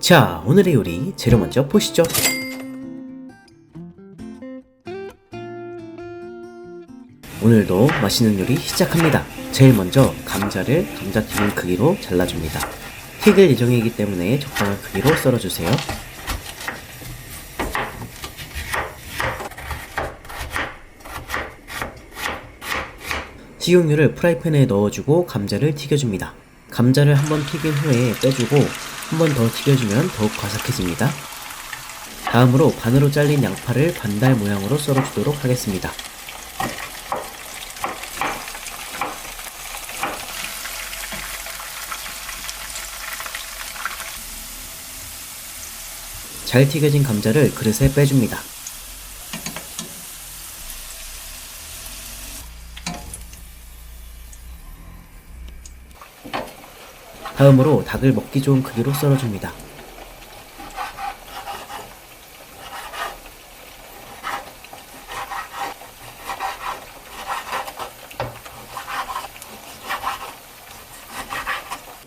자, 오늘의 요리 재료 먼저 보시죠. 오늘도 맛있는 요리 시작합니다. 제일 먼저 감자를 감자튀김 크기로 잘라줍니다. 튀길 예정이기 때문에 적당한 크기로 썰어주세요. 식용유를 프라이팬에 넣어주고 감자를 튀겨줍니다. 감자를 한번 튀긴 후에 빼주고 한 번 더 튀겨주면 더욱 바삭해집니다. 다음으로 반으로 잘린 양파를 반달 모양으로 썰어주도록 하겠습니다. 잘 튀겨진 감자를 그릇에 빼줍니다. 다음으로 닭을 먹기 좋은 크기로 썰어줍니다.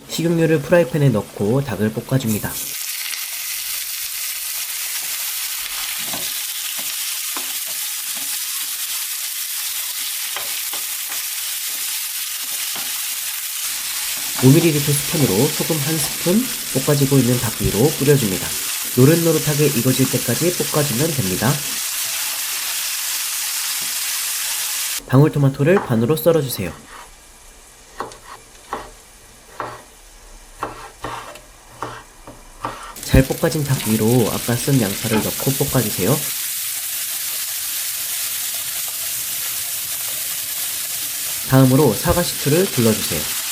식용유를 프라이팬에 넣고 닭을 볶아줍니다. (5ml) 스푼으로 소금 한 스푼 볶아지고 있는 닭 위로 뿌려줍니다. 노릇노릇하게 익어질 때까지 볶아주면 됩니다. 방울토마토를 반으로 썰어주세요. 잘 볶아진 닭 위로 아까 쓴 양파를 넣고 볶아주세요. 다음으로 사과 식초를 둘러주세요.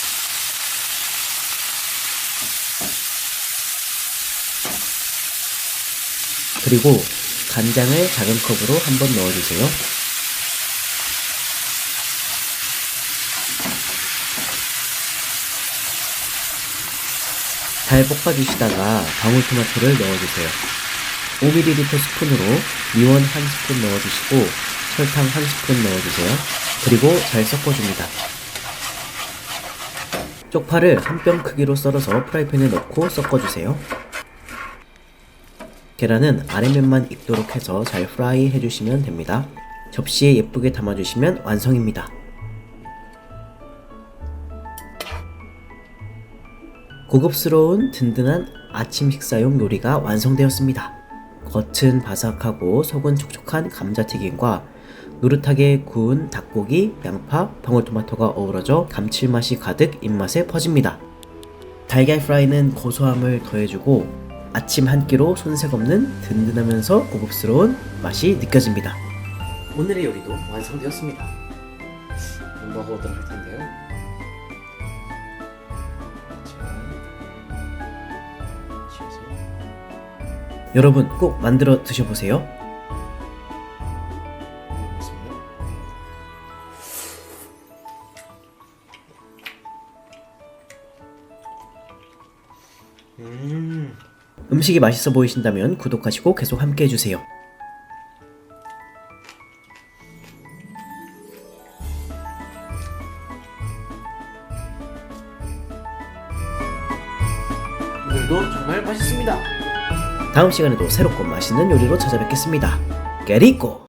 그리고 간장을 작은 컵으로 한번 넣어주세요. 잘 볶아주시다가 방울토마토를 넣어주세요. 5ml 스푼으로 미원 한 스푼 넣어주시고 설탕 한 스푼 넣어주세요. 그리고 잘 섞어줍니다. 쪽파를 한 뼘 크기로 썰어서 프라이팬에 넣고 섞어주세요. 계란은 아래면만 익도록 해서 잘 프라이 해주시면 됩니다. 접시에 예쁘게 담아주시면 완성입니다. 고급스러운 든든한 아침 식사용 요리가 완성되었습니다. 겉은 바삭하고 속은 촉촉한 감자튀김과 노릇하게 구운 닭고기, 양파, 방울토마토가 어우러져 감칠맛이 가득 입맛에 퍼집니다. 달걀 프라이는 고소함을 더해주고 아침 한 끼로 손색 없는 든든하면서 고급스러운 맛이 느껴집니다. 오늘의 요리도 완성되었습니다. 먹어보도록 할 텐데요. 여러분 꼭 만들어 드셔보세요. 음. 음식이 맛있어 보이신다면 구독하시고 계속 함께 해주세요. 오늘도 정말 맛있습니다. 다음 시간에도 새롭고 맛있는 요리로 찾아뵙겠습니다. 깨리꼬!